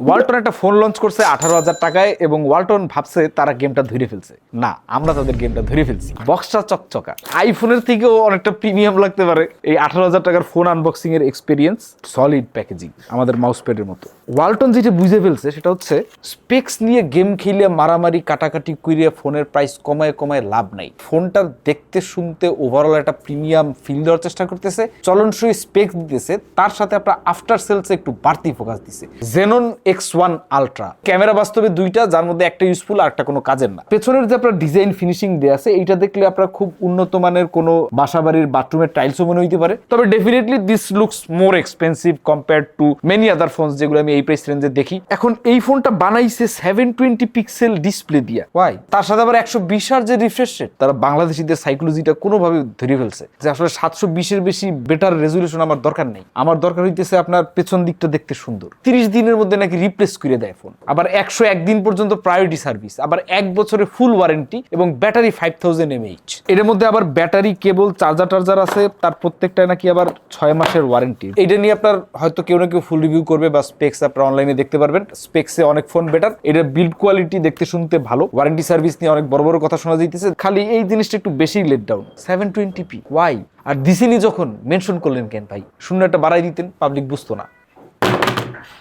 ওয়ালটন একটা phone launch করছে আঠারো হাজার টাকায় এবং ওয়ালটন ভাবছে তারা গেমটা ধরে ফেলছে। না, আমরা তাদের গেমটা ধরে ফেলছি। বক্সটা চকচকা। আইফোনের থেকেও অনেকটা প্রিমিয়াম লাগতে পারে। এই আঠারো হাজার টাকার ফোন আনবক্সিং এর এক্সপিরিয়েন্স সলিড প্যাকেজিং আমাদের মাউস প্যাডের মতো। ওয়ালটন যেটা বুঝে ফেলছে, সেটা হচ্ছে স্পেক্স নিয়ে গেম খেলে, মারামারি, কাটাকাটি করিয়ে ফোনের প্রাইস কমায় কমায় লাভ নাই। ফোনটা দেখতে শুনতে ওভারঅল একটা প্রিমিয়াম ফিল দেওয়ার চেষ্টা করতেছে। চলনসই স্পেক্স দিতেছে। তার সাথে আপনার আফটার সেলসে একটু বাড়তি ফোকাস দিছে। Xanon X one ultra camera বাস্তবে দুইটা, যার মধ্যে একটা ইউজফুল আর একটা কোনো কাজের না। পেছনের যে আপনার ডিজাইন ফিনিশিং দেওয়া আছে, এইটা দেখলে আপনার খুব উন্নত মানের কোনো বাসাবাড়ির বাথরুমের টাইলসও মনে হইতে পারে। তবে definitely this looks more expensive compare to many other phones যেগুলো আমি এই প্রাইস রেঞ্জে দেখি। এখন এই ফোনটা বানাইছে সেভেন টোয়েন্টি পিক্সেল ডিসপ্লে দিয়া। ওয়াই তার সাথে আবার একশো বিশ আর যে রিফ্রেশ রেট তারা বাংলাদেশিদের সাইকোলজিটা কোনোভাবে ধরে ফেলছে। যে আসলে সাতশো বিশের বেশি বেটার রেজলিউশন আমার দরকার নেই। আমার দরকার হইতেছে আপনার পেছন দিকটা দেখতে সুন্দর। তিরিশ দিনের মধ্যে নাকি রিপ্লেস করে দেয় ফোন আবার একশো একদিন পর্যন্ত প্রায়োরিটি সার্ভিস আবার এক বছরের ফুল ওয়ারেন্টি এবং ব্যাটারি ফাইভ থাউজেন্ড এমএইচ এর মধ্যে আবার ব্যাটারি কেবল চার্জার টার্জার আছে, তার প্রত্যেকটায় নাকি আবার ছয় মাসের ওয়ারেন্টি এটা নিয়ে আপনার হয়তো কেউ না কেউ ফুল রিভিউ করবে বা স্পেক্স আপনার অনলাইনে দেখতে পারবেন। স্পেক্সে অনেক ফোন বেটার এটার বিল্ড কোয়ালিটি দেখতে শুনতে ভালো। ওয়ারেন্টি সার্ভিস নিয়ে অনেক বড় বড় কথা শোনা যাইতেছে। খালি এই জিনিসটা একটু বেশি let down seven twenty P Y আর দিসিনি যখন মেনশন করলেন কেন ভাই? শূন্য একটা বাড়াই দিতেন পাবলিক বুঝতো না।